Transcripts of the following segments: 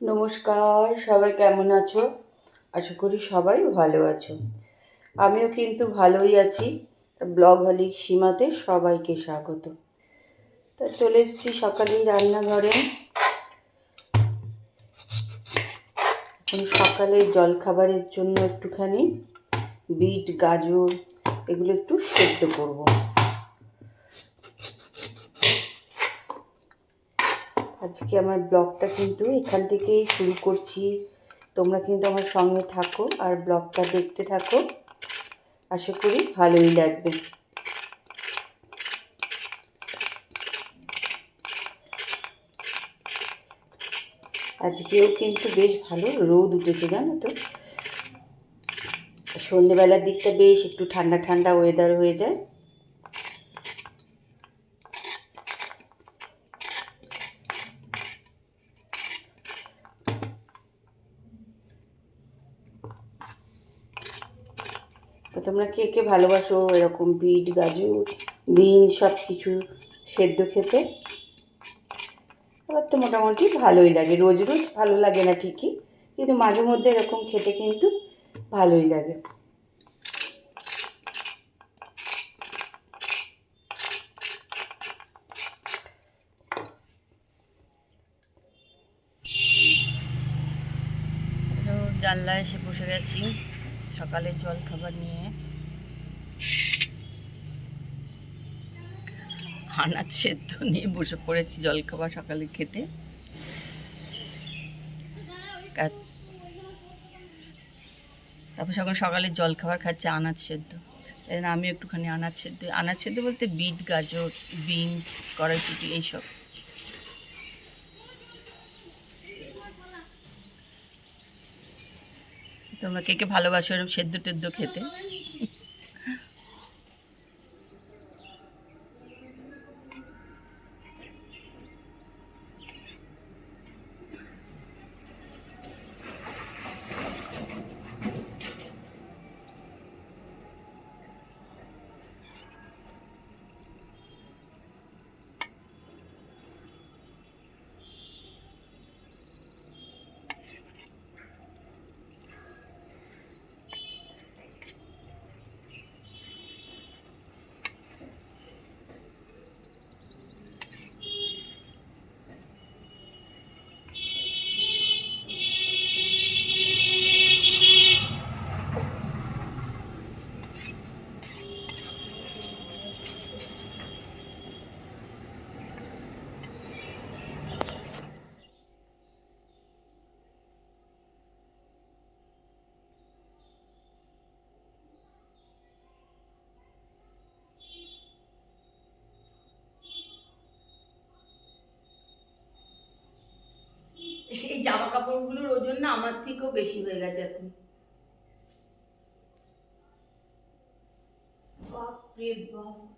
নমস্কার, সবাই কেমন আছো? আশা করি সবাই ভালো আছো। আমিও কিন্তু ভালোই আছি। ব্লগ হলি সীমাতে সবাইকে স্বাগত। তা চলে এসেছি সকালেই রান্নাঘরে। এখন সকালে জলখাবারের জন্য একটুখানি বিট, গাজর, এগুলো একটু সেদ্ধ করব। আজকে আমার ব্লগটা কিন্তু এখান থেকেই শুরু করছি। তোমরা কিন্তু আমার সঙ্গে থাকো আর ব্লগটা দেখতে থাকো। আশা করি ভালোই লাগবে। আজকেও কিন্তু বেশ ভালো রোদ উঠেছে, জানো তো? সন্ধেবেলার দিকটা বেশ একটু ঠান্ডা ঠান্ডা ওয়েদার হয়ে যায়। তোমরা কে কে ভালোবাসো? এরকম বিট, গাজর, বিন সব কিছু সেদ্ধ খেতে? আবার তো মোটামুটি ভালোই লাগে। রোজ রোজ ভালো লাগে না ঠিকই, কিন্তু মাঝে মধ্যে এরকম খেতে কিন্তু ভালোই লাগে। জানলায় এসে বসে গেছি। সকালে জল খাবার নিয়ে। আনাজ সেদ্ধ নিয়ে বসে পড়েছি জল খাবার সকালে খেতে। তারপর সকাল সকালে জল খাবার খাচ্ছে, আনাজ সেদ্ধ। তাই আমি একটুখানি আনাজ সেদ্ধ আনাজ সেদ্ধ বলতে বিট, গাজর, বিনস, কড়াইশুটি, এইসব। তোমরা কে কে ভালোবাসো এরকম সেদ্ধ টেদ্ধ খেতে? এই জামা কাপড়গুলোর ওজন না আমার থেকেও বেশি হয়ে গেছে এখন। বাপরে বাপ।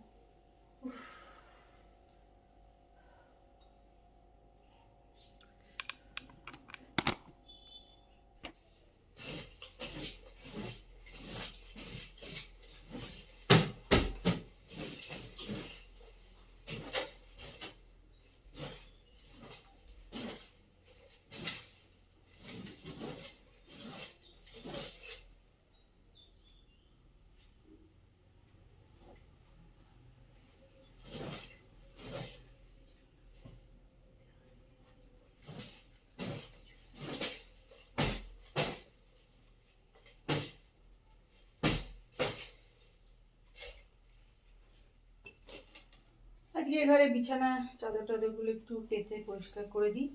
আজকে ঘরে বিছানা চাদর টাদরগুলো একটু পেতে পরিষ্কার করে দিই।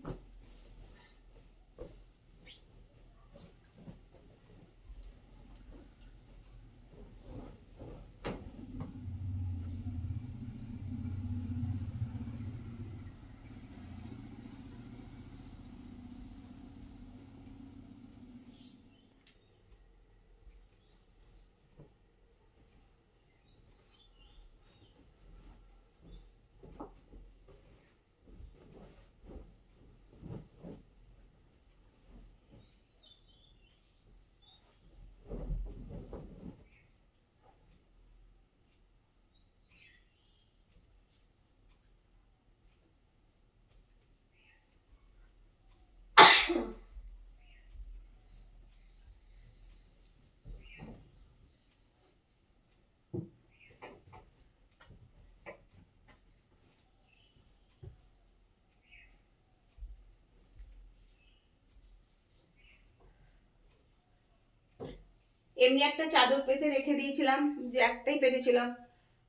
এমনি একটা চাদর পেতে রেখে দিয়েছিলাম, যে একটাই পেতেছিলাম।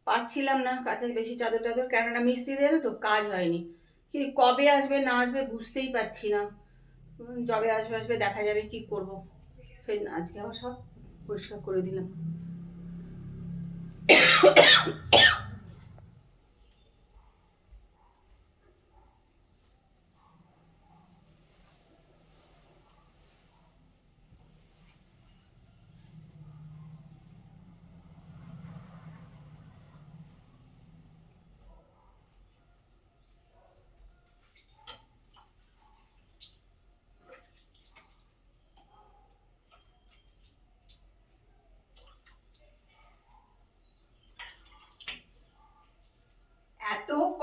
পাচ্ছিলাম না কাছে বেশি চাদর টাদর, কেননা মিস্ত্রিদেরও তো কাজ হয়নি। কি কবে আসবে, না আসবে বুঝতেই পারছি না। যবে আসবে আসবে, দেখা যাবে কি করব। সেই আজকে আবার সব পরিষ্কার করে দিলাম।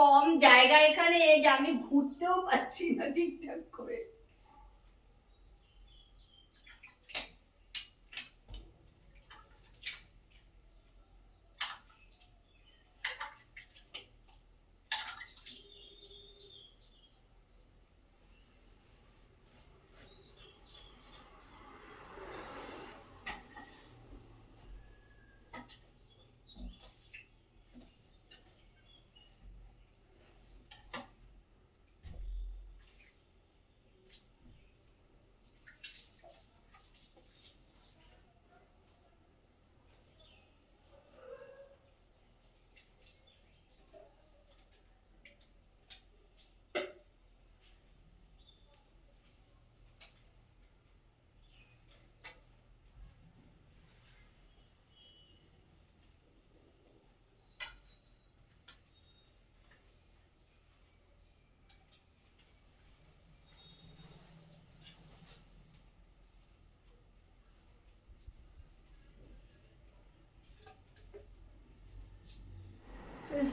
কম জায়গা এখানে যে আমি ঘুরতেও পাচ্ছি না ঠিকঠাক করে।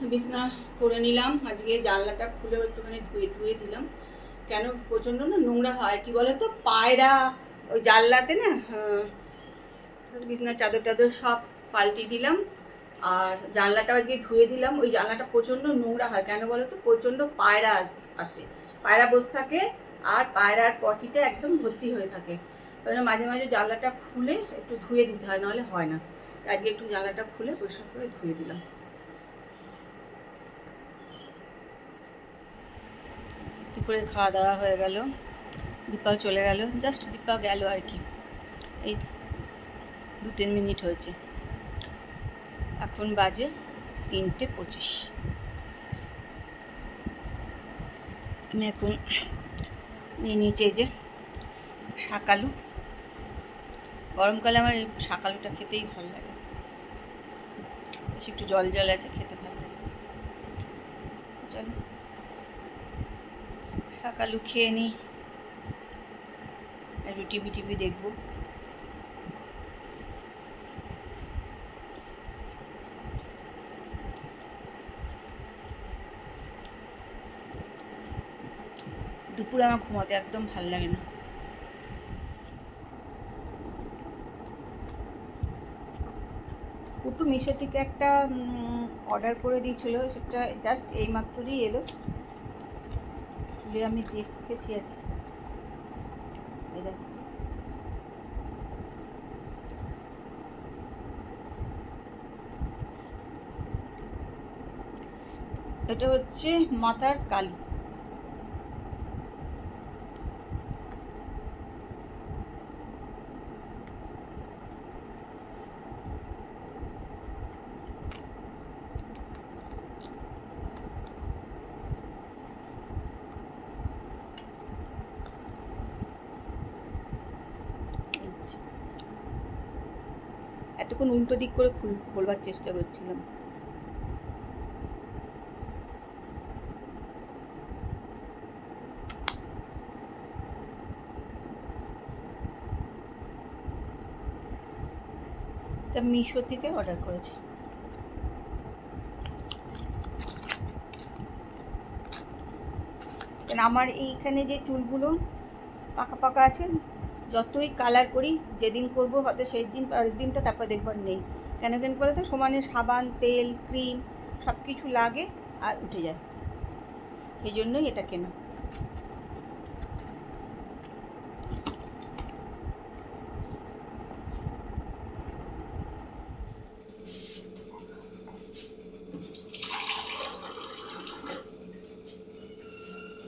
বিছনা করে নিলাম। আজকে জানলাটা খুলেও একটুখানি ধুয়ে ধুয়ে দিলাম। কেন? প্রচণ্ড না নোংরা হয়। কি বলে তো পায়রা ওই জানলাতে না আহ, বিছনার চাদর টাদর সব পাল্টে দিলাম। আর জানলাটা আজকে ধুয়ে দিলাম। ওই জানলাটা প্রচণ্ড নোংরা হয়। কেন বলো তো প্রচণ্ড পায়রা আস- পায়রা বসে থাকে আর পায়রার পটিতে একদম ভর্তি হয়ে থাকে। ওই মাঝে মাঝে জানলাটা খুলে একটু ধুয়ে দিতে হয় নাহলে হয় না। আজকে একটু জানলাটা খুলে পরিষ্কার করে ধুয়ে দিলাম। দুপুরে খাওয়া দাওয়া হয়ে গেল। দীপাও চলে গেল। জাস্ট দীপা গেল আর কি। এই দু তিন মিনিট হয়েছে। এখন বাজে তিনটে পঁচিশ। আমি এখন নিয়ে নিচে যে শাকালু গরমকালে আমার এই শাকালুটা খেতেই ভালো লাগে। বেশ একটু জল জল আছে, খেতে ভালো লাগে। চলো। শাকালু খেয়ে নিই একটু টিভি টিভি দেখব। দুপুরে আমার ঘুমাতে একদম ভালো লাগে না। পুটু মিশো থেকে একটা অর্ডার করে দিয়েছিল, সেটা জাস্ট এই মাত্রই এলো। খুলে আমি দেখেছি আর কি। এটা হচ্ছে মাতার কালী এই যে। এতক্ষণ উল্টো দিক করে খুল, খোলবার চেষ্টা করছিলাম। এটা মিশো থেকে অর্ডার করেছি। আমার এইখানে যে চুলগুলো পাকা পাকা আছে যতই কালার করি, যেদিন করব হয়তো সেই দিন, পরের দিনটা তারপর দেখবার নেই। কেন কেন করে তো? সমানে সাবান, তেল ক্রিম সব কিছু লাগে আর উঠে যায়। সেই জন্যই এটা কেনা।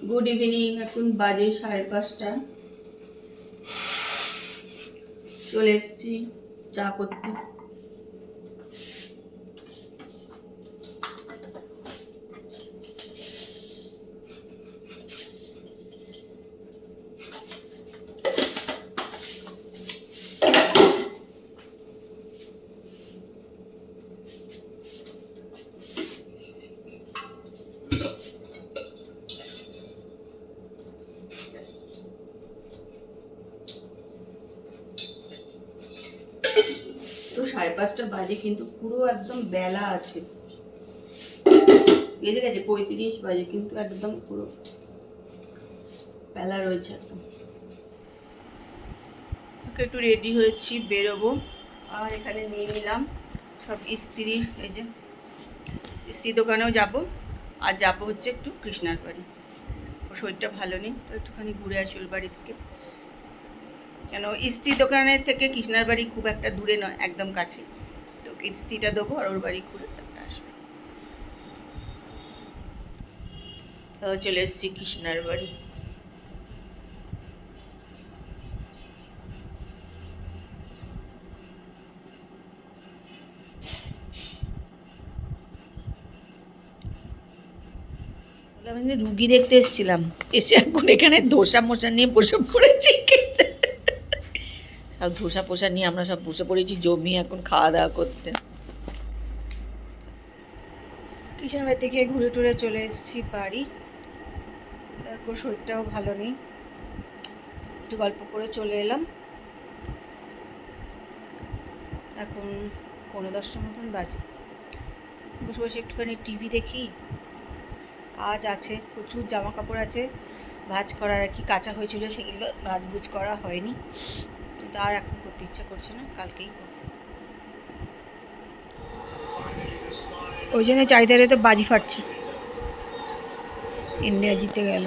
গুড ইভিনিং এখন বাজে সাড়ে পাঁচটা। চলে এসেছি চা করতে। সাড়ে পাঁচটা বাজে কিন্তু পুরো একদম বেলা আছে। বেজে গেছে পঁয়ত্রিশ বাজে কিন্তু একদম পুরো বেলা রয়েছে একদম। ওকে একটু রেডি হয়েছি বেরোবো। আর এখানে নিয়ে নিলাম সব ইস্ত্রি এই যে ইস্ত্রি দোকানেও যাব। আর যাব হচ্ছে একটু কৃষ্ণার বাড়ি। ওর শরীরটা ভালো নেই তো একটুখানি ঘুরে আসি ওর বাড়ি থেকে। কেন? ইস্ত্রি দোকানের থেকে কৃষ্ণার বাড়ি খুব একটা দূরে নয়, একদম কাছে। তো ইস্ত্রিটা দেবো আর ওর বাড়ি ঘুরে তারপরে আসবে। তো চলে এসেছি কৃষ্ণার বাড়ি। রুগী দেখতে এসেছিলাম, এসে এখন এখানে ধোসা মোসা নিয়ে বসে পড়েছি। সব ধোসা পোসা নিয়ে আমরা সব বসে পড়েছি, জমি এখন খাওয়া দাওয়া করতে। কিষান বাড়ি থেকে ঘুরে টুরে চলে এসেছি বাড়ি। তারপর শরীরটাও ভালো নেই। একটু গল্প করে চলে এলাম। এখন পনেরো দশটা মতন বাজে। বসে বসে একটুখানি টিভি দেখি। কাজ আছে, প্রচুর জামা কাপড় আছে। ভাজ করার আর কি কাঁচা হয়েছিল সেগুলো ভাজ বুজ করা হয়নি। কিন্তু আর এখন করতে ইচ্ছা করছে না, কালকেই ওই জন্য চাহিদা তো বাজি ফাটছে। ইন্ডিয়া জিতে গেল।